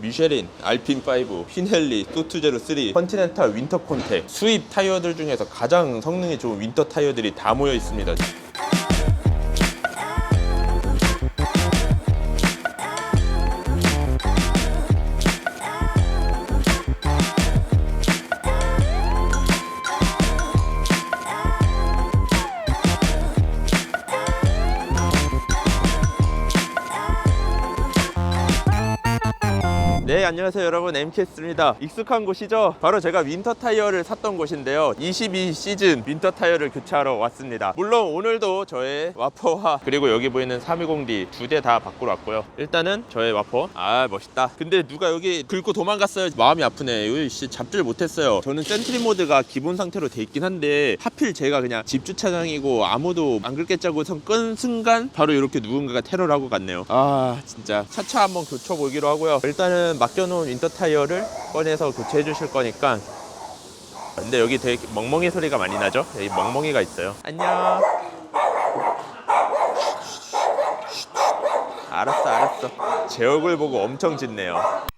미쉐린, 알핀5, 피넬리, 소투제로 3, 컨티넨탈 윈터 콘텍 수입 타이어들 중에서 가장 성능이 좋은 윈터 타이어들이 다 모여 있습니다. 네 안녕하세요 여러분. MKS입니다. 익숙한 곳이죠? 바로 제가 윈터 타이어를 샀던 곳인데요. 22 시즌 윈터 타이어를 교체하러 왔습니다. 물론 오늘도 저의 와퍼와 그리고 여기 보이는 320D 두 대 다 바꾸러 왔고요. 일단은 저의 와퍼. 아 멋있다. 근데 누가 여기 긁고 도망갔어요? 마음이 아프네 여기 씨 잡질 못했어요. 저는 센트리 모드가 기본 상태로 돼 있긴 한데 하필 제가 그냥 집 주차장이고 아무도 안 긁겠자고 끈 순간 바로 이렇게 누군가가 테러를 하고 갔네요. 아 진짜 차차 한번 교쳐 보기로 하고요. 일단은 맡겨놓은 윈터 타이어를 꺼내서 교체해 주실 거니까. 근데 여기 되게 멍멍이 소리가 많이 나죠? 여기 멍멍이가 있어요. 안녕. 알았어 알았어. 제 얼굴 보고 엄청 짖네요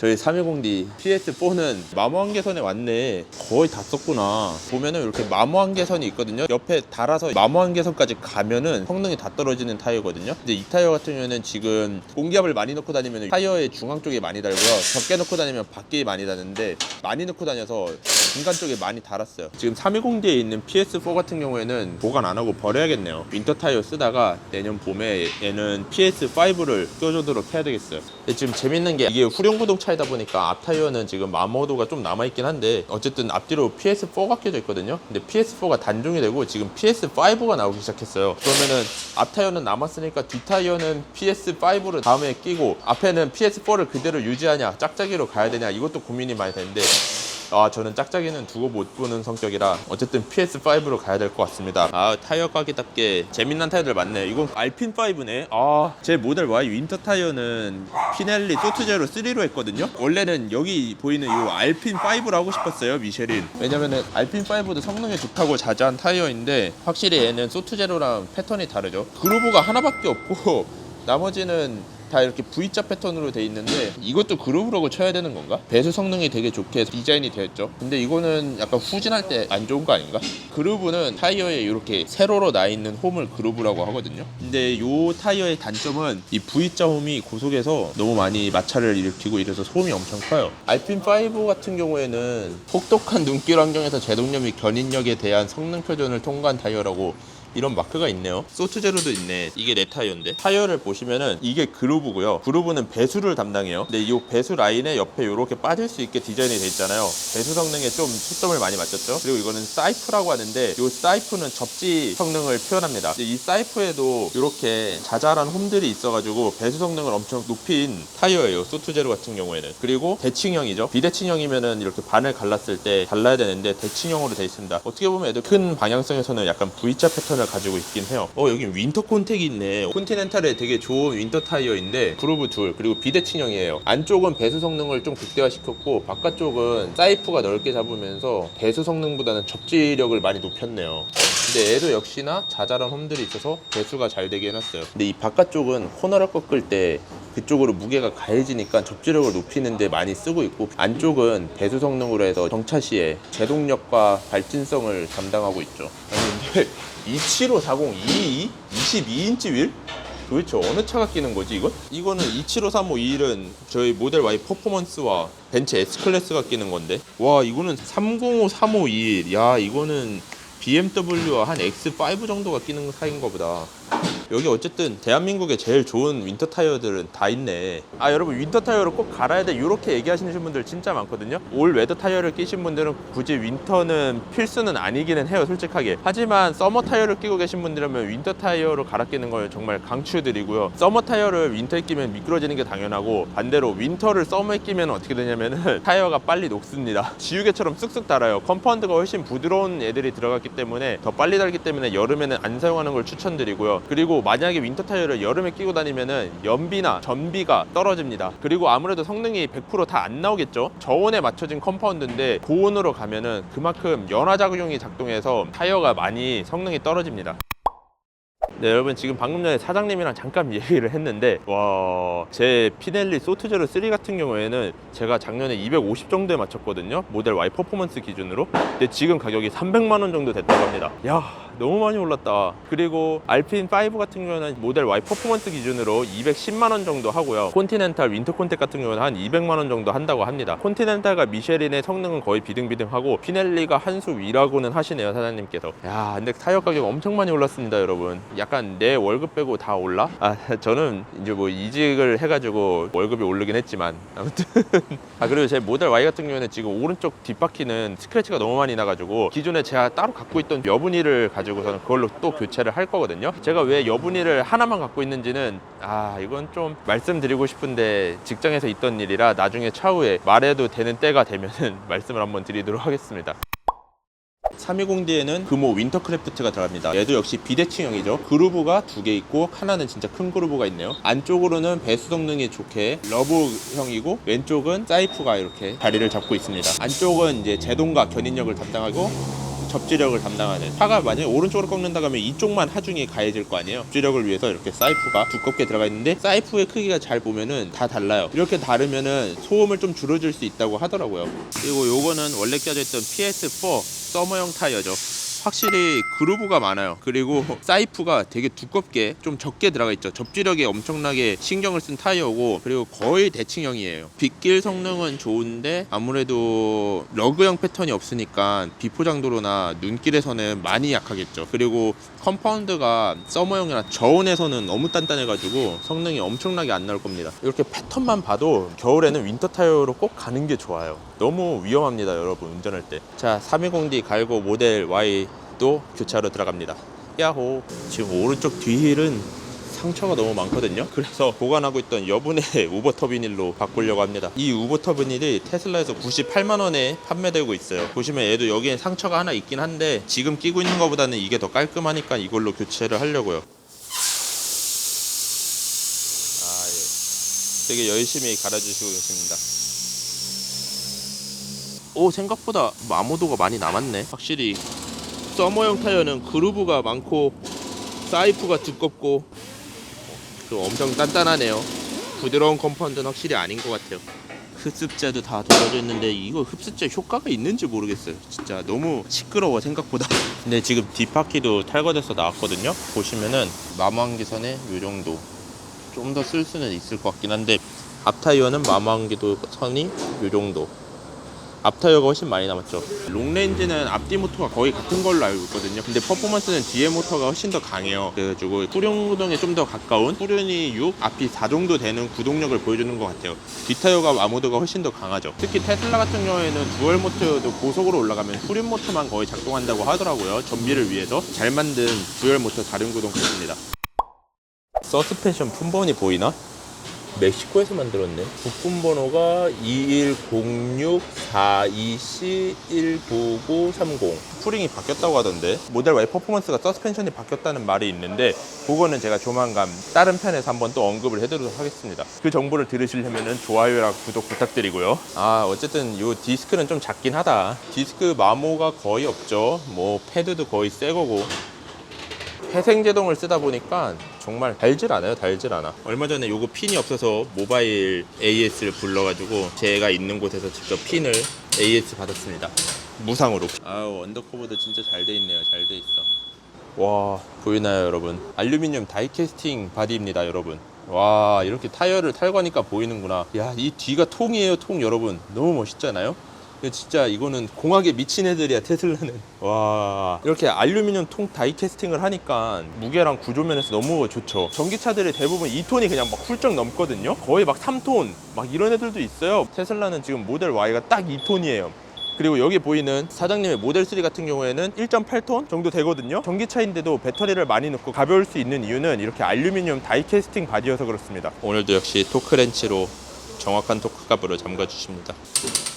저희 320D PS4는 마모 한계선에 왔네. 거의 다 썼구나. 보면은 이렇게 마모 한계선이 있거든요. 옆에 달아서 마모 한계선까지 가면은 성능이 다 떨어지는 타이어거든요. 근데 이 타이어 같은 경우에는 지금 공기압을 많이 넣고 다니면 타이어의 중앙 쪽에 많이 달고요. 적게 넣고 다니면 밖에 많이 다는데 많이 넣고 다녀서 중간 쪽에 많이 달았어요. 지금 320D에 있는 PS4 같은 경우에는 보관 안 하고 버려야겠네요. 윈터 타이어 쓰다가 내년 봄에 얘는 PS5를 껴주도록 해야 되겠어요. 근데 지금 재밌는 게 이게 후륜 구동 차 이다 보니까 앞 타이어는 지금 마모도가 좀 남아있긴 한데 어쨌든 앞뒤로 PS4가 껴져 있거든요. 근데 PS4가 단종이 되고 지금 PS5가 나오기 시작했어요. 그러면은 앞 타이어는 남았으니까 뒷 타이어는 PS5를 다음에 끼고 앞에는 PS4를 그대로 유지하냐 짝짝이로 가야 되냐 이것도 고민이 많이 되는데 아 저는 짝짝이는 두고 못 보는 성격이라 어쨌든 PS5로 가야 될 것 같습니다. 아 타이어 가게답게 재밌는 타이어들 많네. 이건 알핀5네. 아제 모델 Y 윈터 타이어는 피넬리 소트제로 3로 했거든요. 원래는 여기 보이는 이 알핀5로 하고 싶었어요 미쉐린. 왜냐면은 알핀5도 성능이 좋다고 자자한 타이어인데 확실히 얘는 소트제로랑 패턴이 다르죠. 그루브가 하나밖에 없고 나머지는 다 이렇게 V자 패턴으로 돼 있는데 이것도 그루브라고 쳐야 되는 건가? 배수 성능이 되게 좋게 디자인이 되었죠 근데 이거는 약간 후진할 때 안 좋은 거 아닌가? 그루브는 타이어에 이렇게 세로로 나 있는 홈을 그루브라고 하거든요 근데 이 타이어의 단점은 이 V자 홈이 고속에서 너무 많이 마찰을 일으키고 이래서 소음이 엄청 커요 알핀 5 같은 경우에는 혹독한 눈길 환경에서 제동력 및 견인력에 대한 성능 표준을 통과한 타이어라고 이런 마크가 있네요. 소트 제로도 있네. 이게 내 타이어인데. 타이어를 보시면은 이게 그루브고요. 그루브는 배수를 담당해요. 근데 이 배수 라인에 옆에 이렇게 빠질 수 있게 디자인이 돼 있잖아요. 배수 성능에 좀 초점을 많이 맞췄죠. 그리고 이거는 사이프라고 하는데 이 사이프는 접지 성능을 표현합니다. 이 사이프에도 이렇게 자잘한 홈들이 있어가지고 배수 성능을 엄청 높인 타이어예요. 소트 제로 같은 경우에는. 그리고 대칭형이죠. 비대칭형이면은 이렇게 반을 갈랐을 때 갈라야 되는데 대칭형으로 돼 있습니다. 어떻게 보면 애들 큰 방향성에서는 약간 V자 패턴 을 가지고 있긴 해요. 어 여기 윈터 콘텍이 있네. 콘티넨탈에 되게 좋은 윈터 타이어인데 그루브 둘 그리고 비대칭형이에요. 안쪽은 배수 성능을 좀 극대화시켰고 바깥쪽은 사이프가 넓게 잡으면서 배수 성능보다는 접지력을 많이 높였네요. 근데 얘도 역시나 자잘한 홈들이 있어서 배수가 잘 되게 해놨어요. 근데 이 바깥쪽은 코너를 꺾을 때 그쪽으로 무게가 가해지니까 접지력을 높이는데 많이 쓰고 있고 안쪽은 배수 성능으로 해서 정차 시에 제동력과 발진성을 담당하고 있죠. 아니 근데 27540 22? 22인치 휠? 도대체 어느 차가 끼는 거지 이건? 이거는 2753521은 저희 모델 Y 퍼포먼스와 벤츠 S클래스가 끼는 건데 와 이거는 305351. 야 이거는 BMW와 한 X5 정도가 끼는 사이인가 보다. 여기 어쨌든 대한민국에 제일 좋은 윈터 타이어들은 다 있네. 아 여러분 윈터 타이어를 꼭 갈아야 돼. 이렇게 얘기하시는 분들 진짜 많거든요. 올 웨더 타이어를 끼신 분들은 굳이 윈터는 필수는 아니기는 해요 솔직하게. 하지만 서머 타이어를 끼고 계신 분들이라면 윈터 타이어로 갈아 끼는 걸 정말 강추드리고요. 서머 타이어를 윈터에 끼면 미끄러지는 게 당연하고 반대로 윈터를 서머에 끼면 어떻게 되냐면은 타이어가 빨리 녹습니다. 지우개처럼 쓱쓱 달아요. 컴파운드가 훨씬 부드러운 애들이 들어갔기 때문에 더 빨리 달기 때문에 여름에는 안 사용하는 걸 추천드리고요 그리고 만약에 윈터 타이어를 여름에 끼고 다니면은 연비나 전비가 떨어집니다. 그리고 아무래도 성능이 100%다 안 나오겠죠. 저온에 맞춰진 컴파운드인데 고온으로 가면은 그만큼 연화 작용이 작동해서 타이어가 많이 성능이 떨어집니다. 네 여러분 지금 방금 전에 사장님이랑 잠깐 얘기를 했는데 와 제 피넬리 소트제로 3 같은 경우에는 제가 작년에 250 정도에 맞췄거든요. 모델 Y 퍼포먼스 기준으로. 근데 지금 가격이 300만 원 정도 됐다고 합니다. 야 너무 많이 올랐다. 그리고 알핀 5 같은 경우는 모델 Y 퍼포먼스 기준으로 210만 원 정도 하고요. 콘티넨탈 윈터 콘텍 같은 경우는 한 200만 원 정도 한다고 합니다. 콘티넨탈과 미쉐린의 성능은 거의 비등비등하고 피넬리가 한 수 위라고는 하시네요 사장님께서. 야 근데 타이어 가격 엄청 많이 올랐습니다 여러분. 약간 내 월급 빼고 다 올라? 아 저는 이제 뭐 이직을 해가지고 월급이 오르긴 했지만 아무튼. 아 그리고 제 모델 Y 같은 경우에는 지금 오른쪽 뒷바퀴는 스크래치가 너무 많이 나가지고 기존에 제가 따로 갖고 있던 여분이를 가지고 서는 그걸로 또 교체를 할 거거든요 제가 왜 여분이를 하나만 갖고 있는지는 아 이건 좀 말씀드리고 싶은데 직장에서 있던 일이라 나중에 차후에 말해도 되는 때가 되면은 말씀을 한번 드리도록 하겠습니다 320D에는 금호 윈터크래프트가 들어갑니다. 얘도 역시 비대칭형이죠. 그루브가 두 개 있고 하나는 진짜 큰 그루브가 있네요. 안쪽으로는 배수 성능이 좋게 러브형이고 왼쪽은 사이프가 이렇게 자리를 잡고 있습니다. 안쪽은 이제 제동과 견인력을 담당하고 접지력을 담당하는. 차가 만약에 오른쪽으로 꺾는다 하면 이쪽만 하중이 가해질 거 아니에요? 접지력을 위해서 이렇게 사이프가 두껍게 들어가 있는데 사이프의 크기가 잘 보면은 다 달라요. 이렇게 다르면은 소음을 좀 줄여줄 수 있다고 하더라고요. 그리고 요거는 원래 껴져 있던 PS4 서머형 타이어죠 확실히 그루브가 많아요. 그리고 사이프가 되게 두껍게 좀 적게 들어가 있죠. 접지력에 엄청나게 신경을 쓴 타이어고 그리고 거의 대칭형이에요. 빗길 성능은 좋은데 아무래도 러그형 패턴이 없으니까 비포장도로나 눈길에서는 많이 약하겠죠. 그리고 컴파운드가 서머형이나 저온에서는 너무 단단해가지고 성능이 엄청나게 안 나올 겁니다. 이렇게 패턴만 봐도 겨울에는 윈터 타이어로 꼭 가는 게 좋아요. 너무 위험합니다 여러분 운전할 때 자 320D 갈고 모델 Y 또 교차로 들어갑니다. 야호. 지금 오른쪽 뒤힐은 상처가 너무 많거든요. 그래서 보관하고 있던 여분의 우버 터비닐로 바꾸려고 합니다. 이 우버 터비닐이 테슬라에서 98만원에 판매되고 있어요. 보시면 얘도 여기에 상처가 하나 있긴 한데 지금 끼고 있는 것보다는 이게 더 깔끔하니까 이걸로 교체를 하려고요. 아, 예. 되게 열심히 갈아주시고 계십니다. 오 생각보다 마모도가 많이 남았네. 확실히 서머형 타이어는 그루브가 많고 사이프가 두껍고 그 엄청 단단하네요. 부드러운 컴파운드는 확실히 아닌 것 같아요. 흡습자도 다 돌아져 있는데 이거 흡습자 효과가 있는지 모르겠어요. 진짜 너무 시끄러워 생각보다. 근데 지금 뒷바퀴도 탈거돼서 나왔거든요. 보시면은 마모한계선에 이 정도 좀 더 쓸 수는 있을 것 같긴 한데 앞 타이어는 마모한계도 선이 이 정도 앞타이어가 훨씬 많이 남았죠. 롱레인지는 앞뒤 모터가 거의 같은 걸로 알고 있거든요. 근데 퍼포먼스는 뒤에 모터가 훨씬 더 강해요. 그래가지고 후륜 구동에 좀 더 가까운 후륜이 6, 앞이 4 정도 되는 구동력을 보여주는 것 같아요. 뒷타이어가 아모드가 훨씬 더 강하죠. 특히 테슬라 같은 경우에는 두얼 모터여도 고속으로 올라가면 후륜 모터만 거의 작동한다고 하더라고요. 전비를 위해서 잘 만든 두얼 모터 다른 구동 같습니다. 서스펜션 품번이 보이나? 멕시코에서 만들었네. 부품 번호가 2106-42C19930. 풀링이 바뀌었다고 하던데. 모델 Y 퍼포먼스가 서스펜션이 바뀌었다는 말이 있는데, 그거는 제가 조만간 다른 편에서 한번 또 언급을 해드리도록 하겠습니다. 그 정보를 들으시려면 좋아요랑 구독 부탁드리고요. 아, 어쨌든 이 디스크는 좀 작긴 하다. 디스크 마모가 거의 없죠. 뭐, 패드도 거의 새 거고. 회생제동을 쓰다 보니까 정말 달질 않아요 달질 않아. 얼마 전에 요거 핀이 없어서 모바일 AS를 불러가지고 제가 있는 곳에서 직접 핀을 AS 받았습니다. 무상으로. 아우 언더커버도 진짜 잘 돼 있네요. 잘 돼 있어. 와 보이나요 여러분? 알루미늄 다이캐스팅 바디입니다 여러분. 와 이렇게 타이어를 탈거하니까 보이는구나. 야 이 뒤가 통이에요 통 여러분. 너무 멋있잖아요 진짜 이거는 공학에 미친 애들이야 테슬라는. 와. 이렇게 알루미늄 통 다이 캐스팅을 하니까 무게랑 구조면에서 너무 좋죠. 전기차들이 대부분 2톤이 그냥 막 훌쩍 넘거든요? 거의 막 3톤 막 이런 애들도 있어요. 테슬라는 지금 모델 Y가 딱 2톤이에요. 그리고 여기 보이는 사장님의 모델 3 같은 경우에는 1.8톤 정도 되거든요. 전기차인데도 배터리를 많이 넣고 가벼울 수 있는 이유는 이렇게 알루미늄 다이캐스팅 바디여서 그렇습니다. 오늘도 역시 토크렌치로 정확한 토크값으로 잠가 주십니다.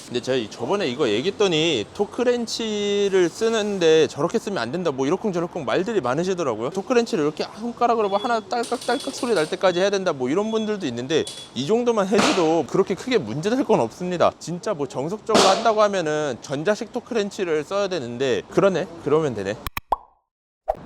근데 제가 저번에 이거 얘기했더니 토크렌치를 쓰는데 저렇게 쓰면 안 된다 뭐 이러쿵저러쿵 말들이 많으시더라고요 토크렌치를 이렇게 손가락으로 뭐 하나 딸깍딸깍 소리 날 때까지 해야 된다 뭐 이런 분들도 있는데 이 정도만 해줘도 그렇게 크게 문제될 건 없습니다 진짜 뭐 정석적으로 한다고 하면은 전자식 토크렌치를 써야 되는데 그러네 그러면 되네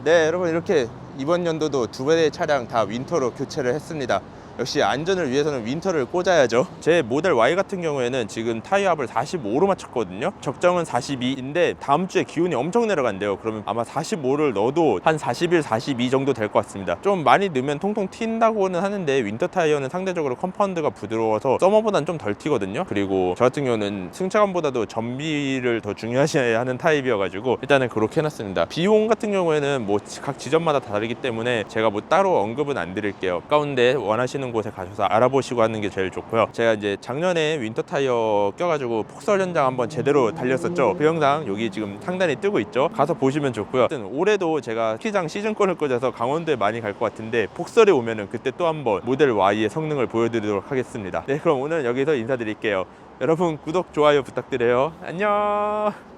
네 여러분 이렇게 이번 연도도 두 대의 차량 다 윈터로 교체를 했습니다. 역시 안전을 위해서는 윈터를 꽂아야죠. 제 모델 Y 같은 경우에는 지금 타이어 합을 45로 맞췄거든요. 적정은 42인데 다음 주에 기온이 엄청 내려간대요. 그러면 아마 45를 넣어도 한 41, 42 정도 될 것 같습니다. 좀 많이 넣으면 통통 튄다고는 하는데 윈터 타이어는 상대적으로 컴파운드가 부드러워서 서머보다는 좀덜 튀거든요. 그리고 저 같은 경우는 승차감보다도 전비를 더 중요시해야 하는 타입이어가지고 일단은 그렇게 해놨습니다. 비용 같은 경우에는 뭐 각 지점마다 다르기 때문에 제가 뭐 따로 언급은 안 드릴게요. 가운데 원하시 는 곳에 가셔서 알아보시고 하는 게 제일 좋고요. 제가 이제 작년에 윈터 타이어 껴가지고 폭설 현장 한번 제대로 달렸었죠. 그 영상 여기 지금 상단에 뜨고 있죠. 가서 보시면 좋고요. 올해도 제가 스키장 시즌권을 꽂아서 강원도에 많이 갈 것 같은데 폭설에 오면은 그때 또 한번 모델 Y의 성능을 보여드리도록 하겠습니다. 네, 그럼 오늘 여기서 인사드릴게요. 여러분 구독, 좋아요 부탁드려요. 안녕.